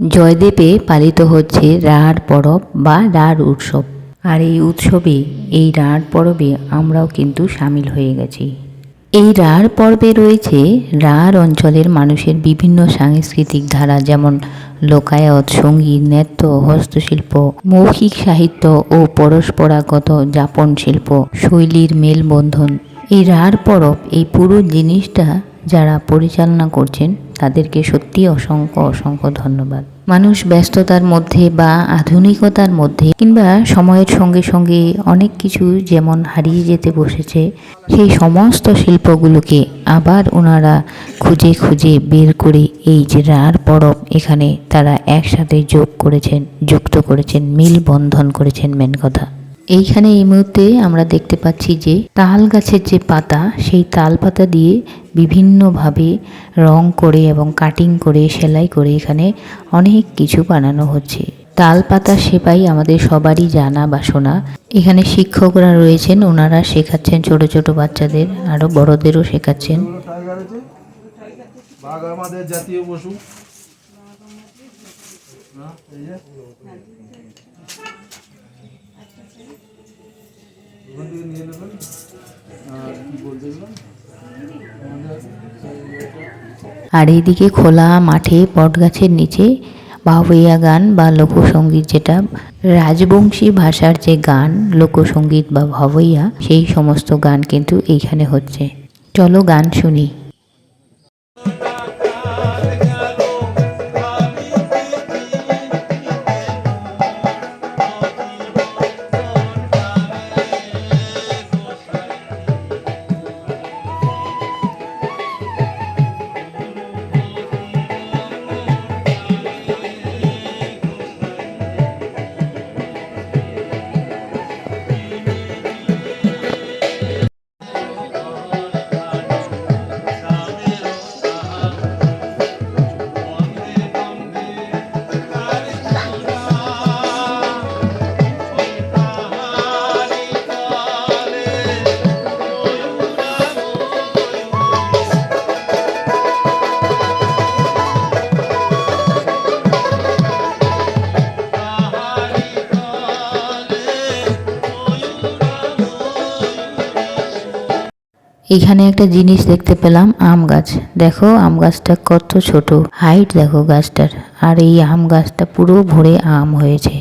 জয়দেবে পালিত হচ্ছে রাঢ় পরব বা রাঢ় উৎসব। আর এই উৎসবে, এই রাঢ় পরবে আমরাও কিন্তু সামিল হয়ে গেছি। এই রাঢ় পর্বে রয়েছে রাঢ় অঞ্চলের মানুষের বিভিন্ন সাংস্কৃতিক ধারা যেমন লোকায়ত, সংগীত, নৃত্য, হস্তশিল্প, মৌখিক সাহিত্য ও পরস্পরাগত যাপন শিল্প, শৈলীর মেলবন্ধন। এই রাঢ় পরব, এই পুরো জিনিসটা যারা পরিচালনা করছেন, তাদেরকে সত্যি অসংখ্য অসংখ্য ধন্যবাদ। মানুষ ব্যস্ততার মধ্যে বা আধুনিকতার মধ্যে কিংবা সময়ের সঙ্গে সঙ্গে অনেক কিছু যেমন হারিয়ে যেতে বসেছে, সেই সমস্ত শিল্পগুলোকে আবার ওনারা খুঁজে খুঁজে বের করে এই যে রার পরব এখানে তারা একসাথে যোগ করেছেন, যুক্ত করেছেন, মিল বন্ধন করেছেন, মেন কথা। এইখানে এই মুহূর্তে আমরা দেখতে পাচ্ছি যে তাল গাছের যে পাতা, সেই তাল পাতা দিয়ে বিভিন্নভাবে রং করে এবং কাটিং করে, সেলাই করে এখানে অনেক কিছু বানানো হচ্ছে। তাল পাতা সেপাই আমাদের সবারই জানা বা শোনা। এখানে শিক্ষকরা রয়েছেন, ওনারা শেখাচ্ছেন, ছোট ছোট বাচ্চাদের আরও বড়দেরও শেখাচ্ছেন। জাতীয় পশু হ্যাঁ, এই যে। নিয়ে নেবেন। আর কি আর এইদিকে খোলা মাঠে পট গাছের নিচে বাহুইয়া গান বা লোকসঙ্গীত যেটা, রাজবংশী ভাষার যে গান, লোকসঙ্গীত বা ভাবইয়া, সেই সমস্ত গান কিন্তু এইখানে হচ্ছে। চলো গান শুনি। এখানে একটা জিনিস দেখতে পেলাম, আম গাছ। দেখো, আম গাছটা কত ছোট। হাইট দেখো গাছটার। আর এই আম গাছটা পুরো ভরে আম হয়েছে।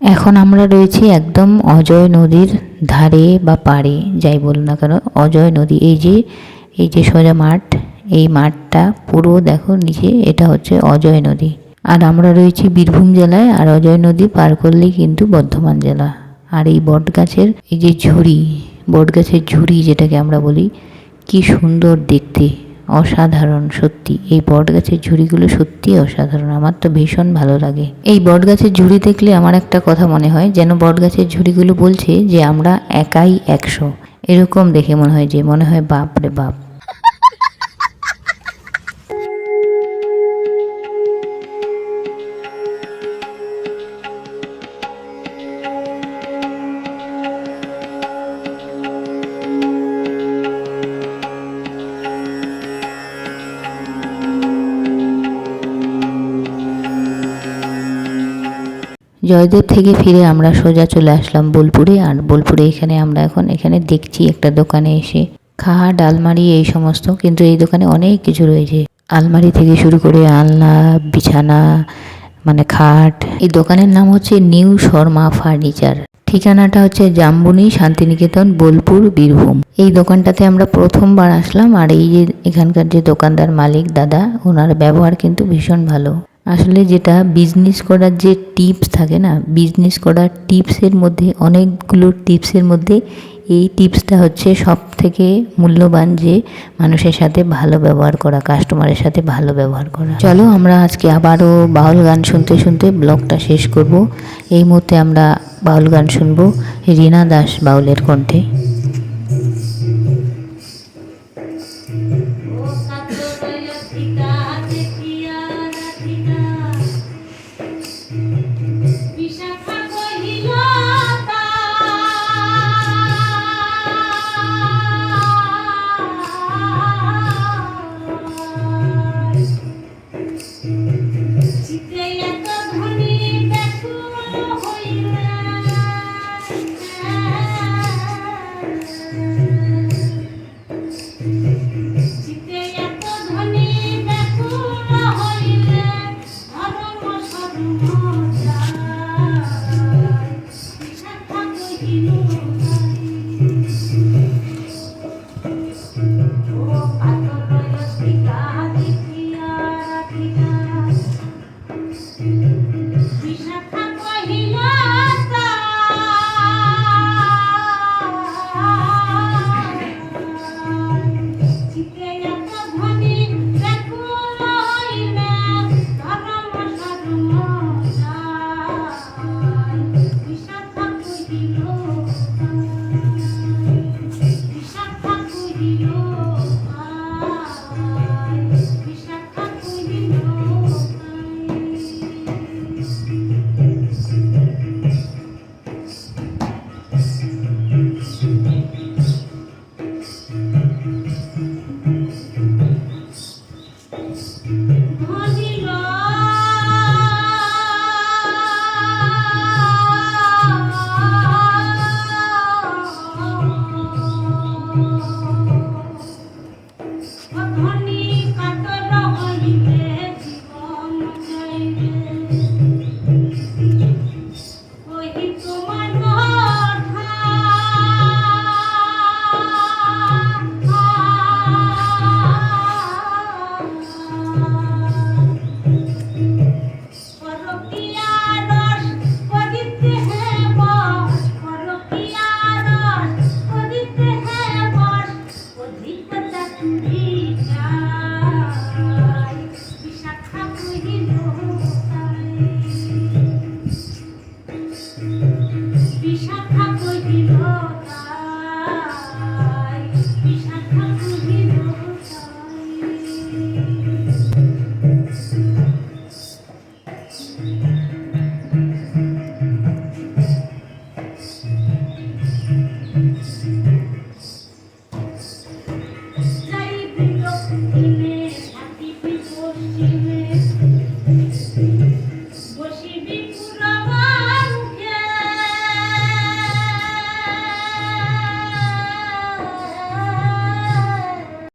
এখন আমরা রয়েছি একদম অজয় নদীর ধারে বা পাড়ে, যাই বলুন না কেন, অজয় নদী। এই যে এই যে সোজা মাঠ, এই মাঠটা পুরো দেখো নিচে, এটা হচ্ছে অজয় নদী। আর আমরা রয়েছি বীরভূম জেলায়, আর অজয় নদী পার করলেই কিন্তু বর্ধমান জেলা। আর এই বট গাছের এই যে ঝুড়ি বট গাছের ঝুড়ি যেটাকে আমরা বলি কি সুন্দর দেখতে, অসাধারণ সত্যি। এই বট গাছের ঝুড়িগুলো সত্যি অসাধারণ, আমার তো ভীষণ ভালো লাগে। এই বট গাছের ঝুড়ি দেখলে আমার একটা কথা মনে হয়, যেন বট গাছের ঝুড়িগুলো বলছে যে আমরা একাই একশো। এরকম দেখে মনে হয় যে, মনে হয় বাপ রে বাপ। জয়দেব থেকে ফিরে আমরা সোজা চলে আসলাম বোলপুরে, আর বোলপুরে এখানে আমরা এখন এখানে দেখছি একটা দোকানে এসে খাট আলমারি এই সমস্ত, কিন্তু এই দোকানে অনেক কিছু রয়েছে। আলমারি থেকে শুরু করে আলনা, বিছানা মানে খাট। এই দোকানের নাম হচ্ছে নিউ শর্মা ফার্নিচার। ঠিকানাটা হচ্ছে জাম্বুনি শান্তিনিকেতন বোলপুর বীরভূম। এই দোকানটাতে আমরা প্রথমবার আসলাম, আর এই যে এখানকার যে দোকানদার মালিক দাদা, ওনার ব্যবহার কিন্তু ভীষণ ভালো। আসলে যেটা বিজনেস করার যে টিপস থাকে না বিজনেস করার টিপসের মধ্যে, অনেকগুলো টিপসের মধ্যে এই টিপসটা হচ্ছে সব থেকে মূল্যবান যে মানুষের সাথে ভালো ব্যবহার করা কাস্টমারের সাথে ভালো ব্যবহার করা। চলো আমরা আজকে আবারও বাউল গান শুনতে শুনতে ব্লগটা শেষ করব। এই মুহূর্তে আমরা বাউল গান শুনব রীনা দাস বাউলের কণ্ঠে। ¡Vamos!